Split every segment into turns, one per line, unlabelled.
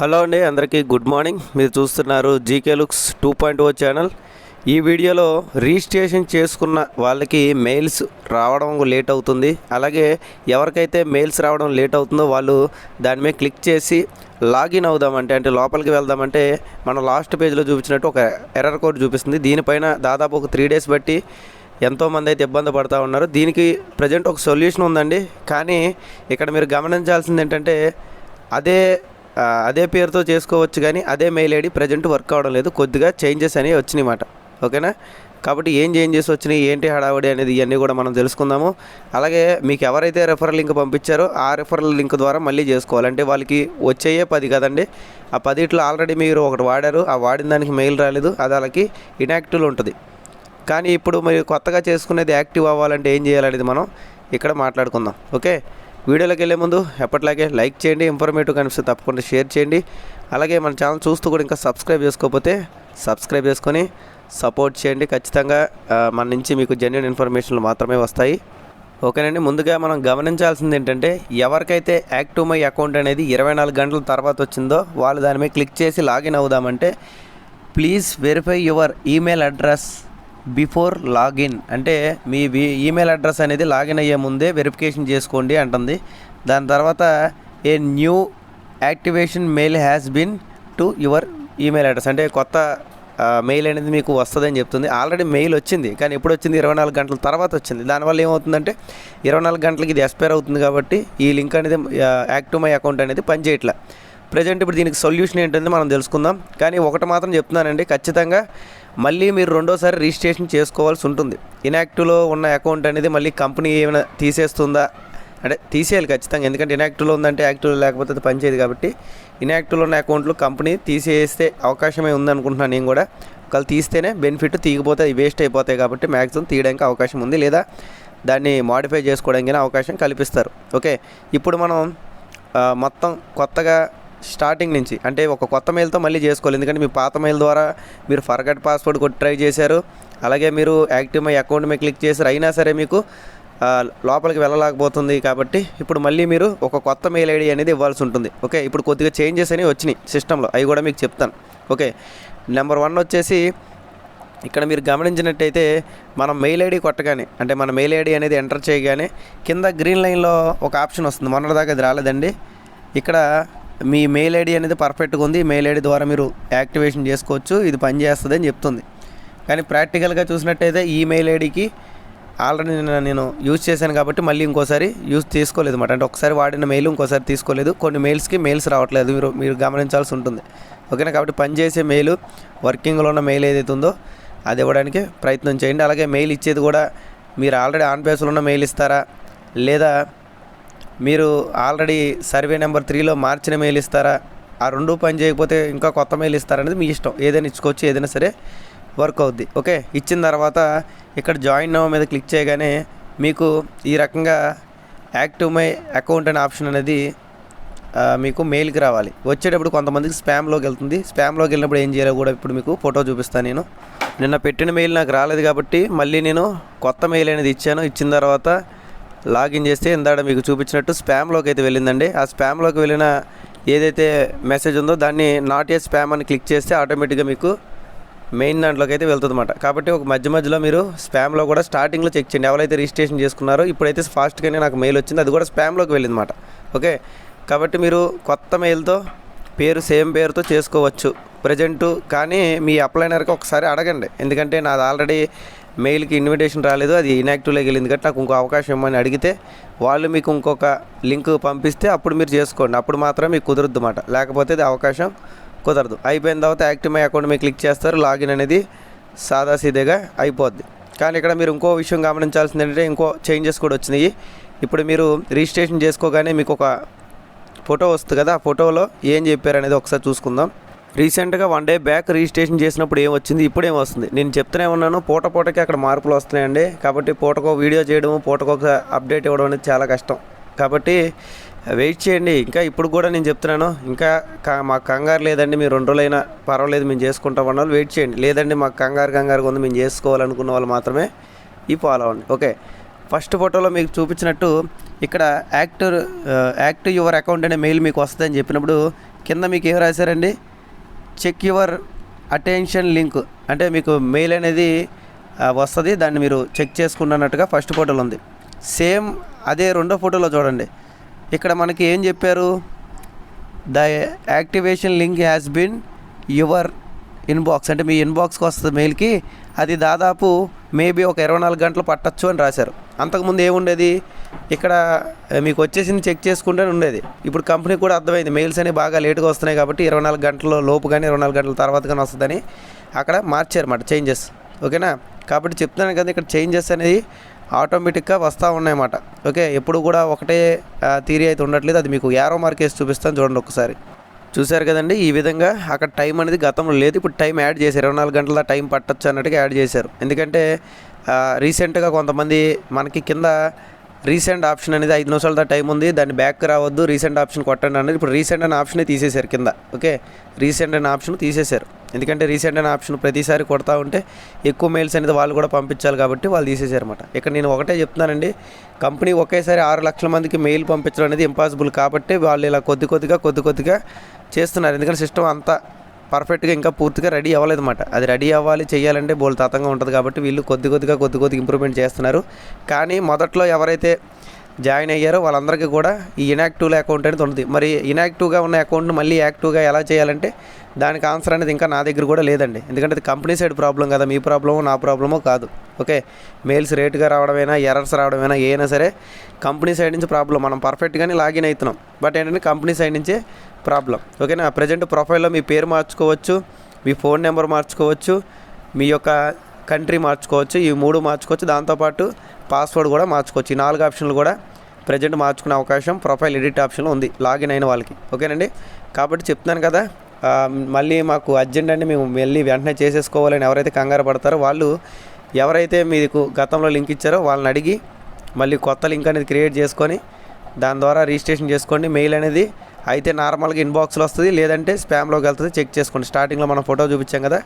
Hello అండి అందరికీ good morning. మీరు చూస్తున్నారు GK looks two point O channel. ఈ వీడియోలో రిజిస్ట్రేషన్ చేసుకున్న వాళ్ళకి మెయిల్స్ రావడం లేట్ అవుతుంది. అలాగే ఎవరికైతే మెయిల్స్ రావడం లేట్ అవుతుందో వాళ్ళు దాని మీద క్లిక్ చేసి లాగిన్ అవుదామంటే అంటే లోపలికి వెళ్దామంటే మన లాస్ట్ పేజ్లో చూపించినట్టు ఒక ఎర్రర్ కోడ్ చూపిస్తుంది. దీనిపైన దాదాపు ఒక త్రీ డేస్ బట్టి ఎంతోమంది అయితే ఇబ్బంది పడుతూ ఉన్నారు. దీనికి ప్రజెంట్ ఒక సొల్యూషన్ ఉందండి. కానీ ఇక్కడ మీరు గమనించాల్సింది ఏంటంటే అదే అదే పేరుతో చేసుకోవచ్చు కానీ అదే మెయిల్ ఐడి ప్రజెంట్ వర్క్ అవడం లేదు. కొద్దిగా చేంజెస్ అనేవి వచ్చినాయి మాట. ఓకేనా? కాబట్టి ఏం చేంజెస్ వచ్చినాయి? ఏంటి హడావడి అనేది ఇవన్నీ కూడా మనం తెలుసుకుందాము. అలాగే మీకు ఎవరైతే రెఫరల్ లింక్ పంపించారో ఆ రెఫరల్ లింక్ ద్వారా మళ్ళీ చేసుకోవాలంటే వాళ్ళకి వచ్చేయే పది కదండి. ఆ పదిట్లో ఆల్రెడీ మీరు ఒకటి వాడారు. ఆ వాడిన దానికి మెయిల్ రాలేదు. అది వాళ్ళకి ఇన్యాక్టివ్ ఉంటుంది. కానీ ఇప్పుడు మీరు కొత్తగా చేసుకునేది యాక్టివ్ అవ్వాలంటే ఏం చేయాలనేది మనం ఇక్కడ మాట్లాడుకుందాం. ఓకే? వీడియోలోకి వెళ్ళే ముందు ఎప్పటిలాగే లైక్ చేయండి ఇన్ఫర్మేటివ్ కనిపిస్తే తప్పకుండా షేర్ చేయండి. అలాగే మన ఛానల్ చూస్తూ కూడా ఇంకా సబ్స్క్రైబ్ చేసుకోకపోతే సబ్స్క్రైబ్ చేసుకొని సపోర్ట్ చేయండి. ఖచ్చితంగా మన నుంచి మీకు జెన్యున్ ఇన్ఫర్మేషన్లు మాత్రమే వస్తాయి. ఓకేనండి ముందుగా మనం గమనించాల్సింది ఏంటంటే ఎవరికైతే యాక్టివ్ మై అకౌంట్ అనేది ఇరవై నాలుగు గంటల తర్వాత వచ్చిందో వాళ్ళు దాని మీద క్లిక్ చేసి login అవుదామంటే please verify your email address before login అంటే మీ ఈమెయిల్ అడ్రస్ అనేది లాగిన్ అయ్యే ముందే వెరిఫికేషన్ చేసుకోండి అంటుంది. దాని తర్వాత a new activation mail has been to your email address. అంటే కొత్త మెయిల్ అనేది మీకు వస్తుందని చెప్తుంది. ఆల్రెడీ మెయిల్ వచ్చింది కానీ ఎప్పుడు వచ్చింది? ఇరవై నాలుగు గంటల తర్వాత వచ్చింది. దానివల్ల ఏమవుతుందంటే ఇరవై నాలుగు గంటలకి ఇది ఎక్స్పైర్ అవుతుంది కాబట్టి ఈ లింక్ అనేది యాక్టివ్ మై అకౌంట్ అనేది పనిచేయట్లే ప్రజెంట్ ఇప్పుడు దీనికి సొల్యూషన్ ఏంటంటే మనం తెలుసుకుందాం. కానీ ఒకటి మాత్రం చెప్తున్నానండి. ఖచ్చితంగా మళ్ళీ మీరు రెండోసారి రిజిస్ట్రేషన్ చేసుకోవాల్సి ఉంటుంది. ఇన్యాక్టివ్లో ఉన్న అకౌంట్ అనేది మళ్ళీ కంపెనీ ఏమైనా తీసేస్తుందా? అంటే తీసేయాలి ఖచ్చితంగా. ఎందుకంటే ఇన్యాక్టివ్లో ఉందంటే యాక్టివ్ లేకపోతే అది పనిచేయదు కాబట్టి ఇన్యాక్టివ్లో ఉన్న అకౌంట్లు కంపెనీ తీసేస్తే అవకాశమే ఉందనుకుంటున్నాను నేను కూడా. ఒకవేళ తీస్తేనే బెనిఫిట్ తీయకపోతే అది వేస్ట్ అయిపోతాయి కాబట్టి మ్యాక్సిమం తీయడానికి అవకాశం ఉంది. లేదా దాన్ని మాడిఫై చేసుకోవడానికి అవకాశం కల్పిస్తారు. ఓకే. ఇప్పుడు మనం మొత్తం కొత్తగా స్టార్టింగ్ నుంచి అంటే ఒక కొత్త మెయిల్తో మళ్ళీ చేసుకోవాలి. ఎందుకంటే మీ పాత మెయిల్ ద్వారా మీరు ఫర్గట్ పాస్వర్డ్ కొట్టి ట్రై చేశారు. అలాగే మీరు యాక్టివ్ మై అకౌంట్ మీద క్లిక్ చేశారు. అయినా సరే మీకు లోపలికి వెళ్ళలేకపోతుంది కాబట్టి ఇప్పుడు మళ్ళీ మీరు ఒక కొత్త మెయిల్ ఐడి అనేది ఇవ్వాల్సి ఉంటుంది. ఓకే? ఇప్పుడు కొద్దిగా చేంజెస్ అనేవి వచ్చినాయి సిస్టంలో అవి కూడా మీకు చెప్తాను. ఓకే? నెంబర్ వన్ వచ్చేసి ఇక్కడ మీరు గమనించినట్టయితే మనం మెయిల్ ఐడి కొట్టగానే అంటే మన మెయిల్ ఐడి అనేది ఎంటర్ చేయగానే కింద గ్రీన్ లైన్లో ఒక ఆప్షన్ వస్తుంది. మొన్నటిదాకా అది రాలేదండి. ఇక్కడ మీ మెయిల్ ఐడి అనేది పర్ఫెక్ట్గా ఉంది. మెయిల్ ఐడి ద్వారా మీరు యాక్టివేషన్ చేసుకోవచ్చు. ఇది పనిచేస్తుంది అని చెప్తుంది. కానీ ప్రాక్టికల్గా చూసినట్టయితే ఈ మెయిల్ ఐడికి ఆల్రెడీ నేను నేను యూజ్ చేశాను కాబట్టి మళ్ళీ ఇంకోసారి యూజ్ తీసుకోలేదు అనమాట అంటే ఒకసారి వాడిన మెయిల్ ఇంకోసారి తీసుకోలేదు. కొన్ని మెయిల్స్కి మెయిల్స్ రావట్లేదు. మీరు మీరు గమనించాల్సి ఉంటుంది. ఓకేనా? కాబట్టి పనిచేసే మెయిల్ వర్కింగ్లో ఉన్న మెయిల్ ఏదైతే ఉందో అది ఇవ్వడానికి ప్రయత్నం చేయండి. అలాగే మెయిల్ ఇచ్చేది కూడా మీరు ఆల్రెడీ ఆన్ పేస్లో ఉన్న మెయిల్ ఇస్తారా? లేదా మీరు ఆల్రెడీ సర్వే నెంబర్ త్రీలో మార్చిన మెయిల్ ఇస్తారా? ఆ రెండు పని చేయకపోతే ఇంకా కొత్త మెయిల్ ఇస్తారనేది మీ ఇష్టం. ఏదైనా ఇచ్చుకోవచ్చు ఏదైనా సరే వర్క్ అవుద్ది. ఓకే ఇచ్చిన తర్వాత ఇక్కడ జాయిన్ నవ్ మీద క్లిక్ చేయగానే మీకు ఈ రకంగా యాక్టివ్ మై అకౌంట్ అనే ఆప్షన్ అనేది మీకు మెయిల్కి రావాలి. వచ్చేటప్పుడు కొంతమందికి స్పామ్లోకి వెళ్తుంది. స్పామ్లోకి వెళ్ళినప్పుడు ఏం చేయాలో కూడా ఇప్పుడు మీకు ఫోటో చూపిస్తాను నేను. నిన్న పెట్టిన మెయిల్ నాకు రాలేదు కాబట్టి మళ్ళీ నేను కొత్త మెయిల్ అనేది ఇచ్చాను. ఇచ్చిన తర్వాత లాగిన్ చేస్తే ఇందాడ మీకు చూపించినట్టు స్పామ్లోకి అయితే వెళ్ళిందండి. ఆ స్పామ్లోకి వెళ్ళిన ఏదైతే మెసేజ్ ఉందో దాన్ని నాట్ ఏ స్పామ్ అని క్లిక్ చేస్తే ఆటోమేటిక్గా మీకు మెయిన్ దాంట్లోకి అయితే వెళ్తుందన్నమాట. కాబట్టి ఒక మధ్య మధ్యలో మీరు స్పామ్లో కూడా స్టార్టింగ్లో చెక్ చేయండి. ఎవరైతే రిజిస్ట్రేషన్ చేసుకున్నారో ఇప్పుడైతే ఫాస్ట్గానే నాకు మెయిల్ వచ్చింది. అది కూడా స్పామ్లోకి వెళ్ళిందన్నమాట. ఓకే? కాబట్టి మీరు కొత్త మెయిల్తో పేరు సేమ్ పేరుతో చేసుకోవచ్చు. ప్రజెంటు కానీ మీ అప్లైనర్కి ఒకసారి అడగండి. ఎందుకంటే నాది ఆల్రెడీ మెయిల్కి ఇన్విటేషన్ రాలేదు అది ఇన్యాక్టివ్లోకి వెళ్ళింది. కాబట్టి నాకు ఇంకో అవకాశం ఇవ్వమని అడిగితే వాళ్ళు మీకు ఇంకొక లింక్ పంపిస్తే అప్పుడు మీరు చేసుకోండి. అప్పుడు మాత్రం మీకు కుదరద్దు అన్నమాట లేకపోతే అది అవకాశం కుదరదు. అయిపోయిన తర్వాత యాక్టివ్ మై అకౌంట్ మీరు క్లిక్ చేస్తారు. లాగిన్ అనేది సాదాసీదేగా అయిపోద్ది. కానీ ఇక్కడ మీరు ఇంకో విషయం గమనించాల్సింది ఏంటంటే ఇంకో చేంజెస్ కూడా వచ్చినాయి. ఇప్పుడు మీరు రిజిస్ట్రేషన్ చేసుకోగానే మీకు ఒక ఫోటో వస్తుంది కదా ఆ ఫోటోలో ఏం చెప్పారు అనేది ఒకసారి చూసుకుందాం. రీసెంట్గా వన్ డే బ్యాక్ రిజిస్ట్రేషన్ చేసినప్పుడు ఏం వచ్చింది ఇప్పుడు ఏం వస్తుంది? నేను చెప్తూనే ఉన్నాను పూట పూటకి అక్కడ మార్పులు వస్తున్నాయండి. కాబట్టి పూటకో వీడియో చేయడం పూటకో అప్డేట్ ఇవ్వడం అనేది చాలా కష్టం. కాబట్టి వెయిట్ చేయండి. ఇంకా ఇప్పుడు కూడా నేను చెప్తున్నాను ఇంకా కా- మాకు కంగారు లేదండి మీరు రెండు రోజులైనా పర్వాలేదు మేము చేసుకుంటాం అన్న వాళ్ళు వెయిట్ చేయండి. లేదండి మాకు కంగారు కంగారుగా ఉంది మేము చేసుకోవాలనుకున్న వాళ్ళు మాత్రమే ఈ ఫాలో అవ్వండి. ఓకే. ఫస్ట్ ఫోటోలో మీకు చూపించినట్టు ఇక్కడ యాక్టర్ యాక్టివ్ యువర్ అకౌంట్ అనే మెయిల్ మీకు వస్తుందని చెప్పినప్పుడు కింద మీకు ఏం రాశారండి? Check your attention link. అంటే మీకు మెయిల్ అనేది వస్తుంది. దాన్ని మీరు చెక్ చేసుకున్నట్టుగా ఫస్ట్ ఫోటోలో ఉంది. సేమ్ అదే రెండో ఫోటోలో చూడండి. ఇక్కడ మనకి ఏం చెప్పారు? The activation link has been your inbox. అంటే మీ ఇన్బాక్స్కి వస్తుంది మెయిల్కి. అది దాదాపు మేబీ ఒక ఇరవై నాలుగు గంటలు పట్టచ్చు అని రాశారు. అంతకుముందు ఏముండేది? ఇక్కడ మీకు వచ్చేసింది చెక్ చేసుకుంటే ఉండేది. ఇప్పుడు కంపెనీ కూడా అర్థమైంది మెయిల్స్ అనేవి బాగా లేట్గా వస్తున్నాయి కాబట్టి ఇరవై నాలుగు గంటల లోపు కానీ ఇరవై నాలుగు గంటల తర్వాత కానీ వస్తుందని అక్కడ మార్చారు అన్నమాట చేంజెస్. ఓకేనా? కాబట్టి చెప్తున్నాను కదా ఇక్కడ చేంజెస్ అనేది ఆటోమేటిక్గా వస్తూ ఉన్నాయన్నమాట. ఓకే ఎప్పుడు కూడా ఒకటే థీరీ అయితే ఉండట్లేదు. అది మీకు యారో మార్క్ వేసి చూపిస్తాను చూడండి ఒకసారి చూశారు కదండి ఈ విధంగా అక్కడ టైం అనేది గతంలో లేదు. ఇప్పుడు టైం యాడ్ చేశారు. ఇరవై నాలుగు గంటల టైం పట్టచ్చు అన్నట్టుగా యాడ్ చేశారు. ఎందుకంటే రీసెంట్గా కొంతమంది మనకి కింద రీసెంట్ ఆప్షన్ అనేది ఐదు నిమిషాల దా టైం ఉంది. దాన్ని బ్యాక్ రావద్దు. రీసెంట్ ఆప్షన్ కొట్టండి అనేది ఇప్పుడు రీసెంట్ అనే ఆప్షనే తీసేశారు కింద. ఓకే? రీసెంట్ అనే ఆప్షన్ తీసేశారు. ఎందుకంటే రీసెంట్ అనే ఆప్షన్ ప్రతిసారి కొడతా ఉంటే ఎక్కువ మెయిల్స్ అనేది వాళ్ళు కూడా పంపించాలి కాబట్టి వాళ్ళు తీసేశారు అనమాట ఇక్కడ నేను ఒకటే చెప్తున్నానండి. కంపెనీ ఒకేసారి ఆరు లక్షల మందికి మెయిల్ పంపించడం అనేది ఇంపాసిబుల్ కాబట్టి వాళ్ళు ఇలా కొద్ది కొద్దిగా కొద్ది కొద్దిగా చేస్తున్నారు. ఎందుకంటే సిస్టమ్ అంతా పర్ఫెక్ట్గా ఇంకా పూర్తిగా రెడీ అవ్వలేదన్నమాట. అది రెడీ అవ్వాలి చేయాలంటే బోల్ తాతంగా ఉంటుంది కాబట్టి వీళ్ళు కొద్ది కొద్దిగా కొద్ది కొద్దిగా ఇంప్రూవ్మెంట్ చేస్తున్నారు. కానీ మొదట్లో ఎవరైతే జాయిన్ అయ్యారో. వాళ్ళందరికీ కూడా ఈ ఇనాక్టివ్ అకౌంట్ అనేది ఉంటుంది మరి ఇనాక్టివ్గా ఉన్న అకౌంట్ని మళ్ళీ యాక్టివ్గా ఎలా చేయాలంటే దానికి ఆన్సర్ అనేది ఇంకా నా దగ్గర కూడా లేదండి. ఎందుకంటే ఇది కంపెనీ సైడ్ ప్రాబ్లం కదా మీ ప్రాబ్లమో నా ప్రాబ్లమో కాదు. ఓకే? మెయిల్స్ రేట్గా రావడమైనా ఎర్రర్స్ రావడమైనా ఏమైనా సరే కంపెనీ సైడ్ నుంచి ప్రాబ్లం. మనం పర్ఫెక్ట్గానే లాగిన్ అవుతున్నాం. బట్ ఏంటంటే కంపెనీ సైడ్ నుంచే ప్రాబ్లం. ఓకేనా? ప్రజెంట్ ప్రొఫైల్లో మీ పేరు మార్చుకోవచ్చు మీ ఫోన్ నెంబర్ మార్చుకోవచ్చు మీ యొక్క కంట్రీ మార్చుకోవచ్చు ఈ మూడు మార్చుకోవచ్చు. దాంతోపాటు పాస్వర్డ్ కూడా మార్చుకోవచ్చు. ఈ నాలుగు ఆప్షన్లు కూడా ప్రజెంట్ మార్చుకునే అవకాశం ప్రొఫైల్ ఎడిట్ ఆప్షన్లో ఉంది లాగిన్ అయిన వాళ్ళకి. ఓకేనండి? కాబట్టి చెప్తున్నాను కదా మళ్ళీ మాకు అర్జెంట్ అండి మేము మళ్ళీ వెంటనే చేసేసుకోవాలని ఎవరైతే కంగారు పడతారో వాళ్ళు ఎవరైతే మీకు గతంలో లింక్ ఇచ్చారో వాళ్ళని అడిగి మళ్ళీ కొత్త లింక్ అనేది క్రియేట్ చేసుకొని దాని ద్వారా రిజిస్ట్రేషన్ చేసుకోండి. మెయిల్ అనేది అయితే నార్మల్గా ఇన్బాక్స్లో వస్తుంది లేదంటే స్పామ్లోకి వెళ్తుంది చెక్ చేసుకోండి. స్టార్టింగ్లో మనం ఫోటో చూపించాం కదా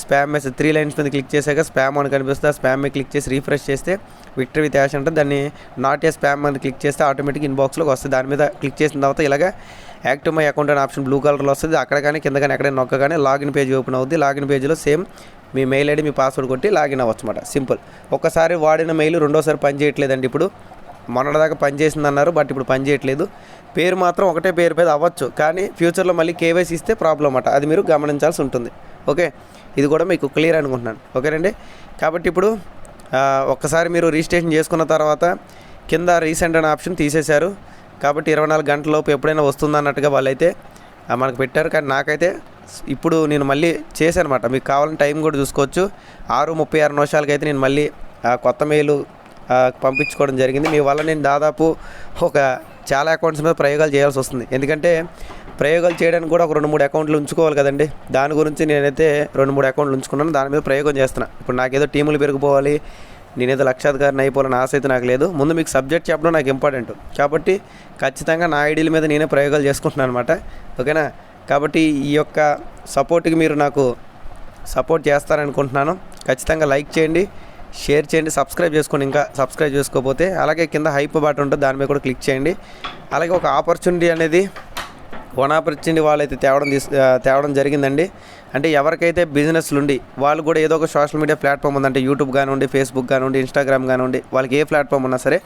స్పామ్ మెసేజ్ త్రీ లైన్స్ మీద క్లిక్ చేశాక స్పామ్ అని కనిపిస్తే ఆ స్పామ్ మీద క్లిక్ చేసి రీఫ్రెష్ చేస్తే విక్టరీ విత్ యాష్ అంటే దాన్ని నాట్ ఏ స్పామ్ అని క్లిక్ చేస్తే ఆటోమేటిక్ ఇన్బాక్స్లోకి వస్తుంది. దాని మీద క్లిక్ చేసిన తర్వాత ఇలాగ యాక్టివ్ మై అకౌంట్ అనే ఆప్షన్ బ్లూ కలర్లో వస్తుంది. అక్కడ కానీ కింద కానీ ఎక్కడైనా నొక్కగానే లాగిన్ పేజ్ ఓపెన్ అవుతుంది లాగిన్ పేజ్లో సేమ్ మీ మెయిల్ ఐడి మీ పాస్వర్డ్ కొట్టి లాగిన్ అవ్వచ్చు అనమాట సింపుల్ ఒక్కసారి వాడిన మెయిల్ రెండోసారి పని చేయట్లేదండి ఇప్పుడు. మొన్నటిదాకా పనిచేసింది అన్నారు బట్ ఇప్పుడు పని చేయట్లేదు. పేరు మాత్రం ఒకటే పేరు మీద అవ్వచ్చు. కానీ ఫ్యూచర్లో మళ్ళీ కేవైసీ ఇస్తే ప్రాబ్లం అన్నమాట. అది మీరు గమనించాల్సి ఉంటుంది. ఓకే ఇది కూడా మీకు క్లియర్ అనుకుంటున్నాను. ఓకేనండి కాబట్టి ఇప్పుడు ఒక్కసారి మీరు రిజిస్ట్రేషన్ చేసుకున్న తర్వాత కింద రీసెంట్ అనే ఆప్షన్ తీసేశారు. కాబట్టి ఇరవై నాలుగు గంటలలోపు ఎప్పుడైనా వస్తుందన్నట్టుగా వాళ్ళైతే మనకు పెట్టారు. కానీ నాకైతే ఇప్పుడు నేను మళ్ళీ చేశానమాట. మీకు కావాలని టైం కూడా చూసుకోవచ్చు. ఆరు ముప్పై ఆరు నిమిషాలకైతే నేను మళ్ళీ కొత్త మెయిల్ పంపించుకోవడం జరిగింది. మీ వల్ల నేను దాదాపు ఒక చాలా అకౌంట్స్ మీద ప్రయోగాలు చేయాల్సి వస్తుంది. ఎందుకంటే ప్రయోగాలు చేయడానికి కూడా ఒక రెండు మూడు అకౌంట్లు ఉంచుకోవాలి కదండి. దాని గురించి నేనైతే రెండు మూడు అకౌంట్లు ఉంచుకున్నాను. దాని మీద ప్రయోగం చేస్తున్నా. ఇప్పుడు నాకేదో టీములు పెరిగిపోవాలి. నేనేదో లక్షాధికారిని అయిపోవాలని ఆశ అయితే నాకు లేదు. ముందు మీకు సబ్జెక్ట్ చెప్పడం నాకు ఇంపార్టెంట్ కాబట్టి ఖచ్చితంగా నా ఐడియల మీద నేనే ప్రయోగాలు చేసుకుంటున్నాను అనమాట ఓకేనా? కాబట్టి ఈ యొక్క సపోర్ట్కి మీరు నాకు సపోర్ట్ చేస్తారనుకుంటున్నాను. ఖచ్చితంగా లైక్ చేయండి. షేర్ చేయండి సబ్స్క్రైబ్ చేసుకోండి ఇంకా సబ్స్క్రైబ్ చేసుకోకపోతే అలాగే కింద హైప్ బటన్ ఉంటుంది దాని మీద కూడా క్లిక్ చేయండి. అలాగే ఒక ఆపర్చునిటీ అనేది వన్ ఆపర్చునిటీ వాళ్ళైతే తేవడం తీసు తేవడం జరిగిందండి. అంటే ఎవరికైతే బిజినెస్లు ఉండి వాళ్ళు కూడా ఏదో ఒక సోషల్ మీడియా ప్లాట్ఫామ్ ఉందంటే యూట్యూబ్ కానివ్వండి ఫేస్బుక్ కానివ్వండి ఇన్స్టాగ్రామ్ కానివ్వండి వాళ్ళకి ఏ ప్లాట్ఫామ్ ఉన్నా సరే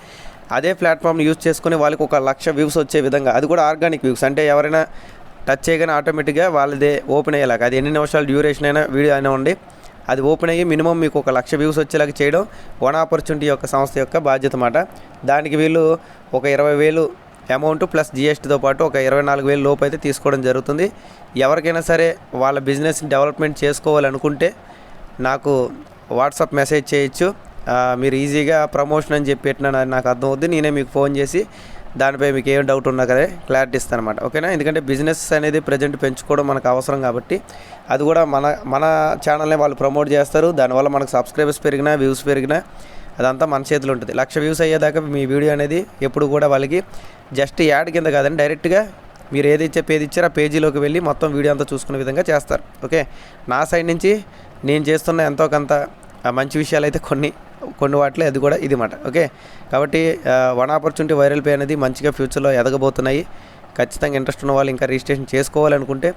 అదే ప్లాట్ఫామ్ని యూజ్ చేసుకుని వాళ్ళకి ఒక లక్ష వ్యూస్ వచ్చే విధంగా అది కూడా ఆర్గానిక్ వ్యూస్. అంటే ఎవరైనా టచ్ చేయగానే ఆటోమేటిక్గా వాళ్ళదే ఓపెన్ అయ్యేలాగా అది ఎన్ని నిమిషాలు డ్యూరేషన్ అయినా వీడియో అయినా ఉండి అది ఓపెన్ అయ్యి మినిమం మీకు ఒక లక్ష వ్యూస్ వచ్చేలాగా చేయడం వన్ ఆపర్చునిటీ యొక్క సంస్థ యొక్క బాధ్యత అన్నమాట. దానికి వీళ్ళు ఒక ఇరవై వేలు అమౌంట్ ప్లస్ జిఎస్టీతో పాటు ఒక ఇరవై నాలుగు వేలు లోపు అయితే తీసుకోవడం జరుగుతుంది. ఎవరికైనా సరే వాళ్ళ బిజినెస్ని డెవలప్మెంట్ చేసుకోవాలనుకుంటే నాకు వాట్సాప్ మెసేజ్ చేయొచ్చు. మీరు ఈజీగా ప్రమోషన్ అని చెప్పి పెట్టినా నాకు అర్థం అవుద్ది నేనే మీకు ఫోన్ చేసి దానిపై మీకు ఏం డౌట్ ఉన్నా కదా క్లారిటీ ఇస్తాను అనమాట ఓకేనా ఎందుకంటే బిజినెస్ అనేది ప్రజెంట్ పెంచుకోవడం మనకు అవసరం కాబట్టి అది కూడా మన మన ఛానల్ని వాళ్ళు ప్రమోట్ చేస్తారు. దానివల్ల మనకు సబ్స్క్రైబర్స్ పెరిగినా వ్యూస్ పెరిగినా అదంతా మన చేతిలో ఉంటుంది. లక్ష వ్యూస్ అయ్యేదాకా మీ వీడియో అనేది ఎప్పుడు కూడా వాళ్ళకి జస్ట్ యాడ్ కింద కాదండి డైరెక్ట్గా మీరు ఏది ఇచ్చే పేజ్ ఇచ్చారో ఆ పేజీలోకి వెళ్ళి మొత్తం వీడియో అంతా చూసుకునే విధంగా చేస్తారు. ఓకే నా సైడ్ నుంచి నేను చేస్తున్న ఎంతో కొంత మంచి విషయాలు అయితే కొన్ని కొన్ని వాటిలో అది కూడా ఇది మాట. ఓకే? కాబట్టి వన్ ఆపర్చునిటీ వైరల్ పే అనేది మంచిగా ఫ్యూచర్లో ఎదగబోతున్నాయి. ఖచ్చితంగా ఇంట్రెస్ట్ ఉన్న వాళ్ళు ఇంకా రిజిస్ట్రేషన్ చేసుకోవాలనుకుంటే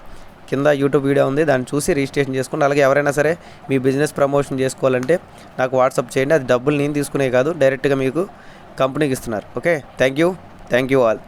కింద యూట్యూబ్ వీడియో ఉంది. దాన్ని చూసి రిజిస్ట్రేషన్ చేసుకోండి. అలాగే ఎవరైనా సరే మీ బిజినెస్ ప్రమోషన్ చేసుకోవాలంటే నాకు వాట్సాప్ చేయండి. అది డబ్బులు నేను తీసుకునే కాదు. డైరెక్ట్గా మీకు కంపెనీకి ఇస్తున్నారు. Okay? Thank you thank you all.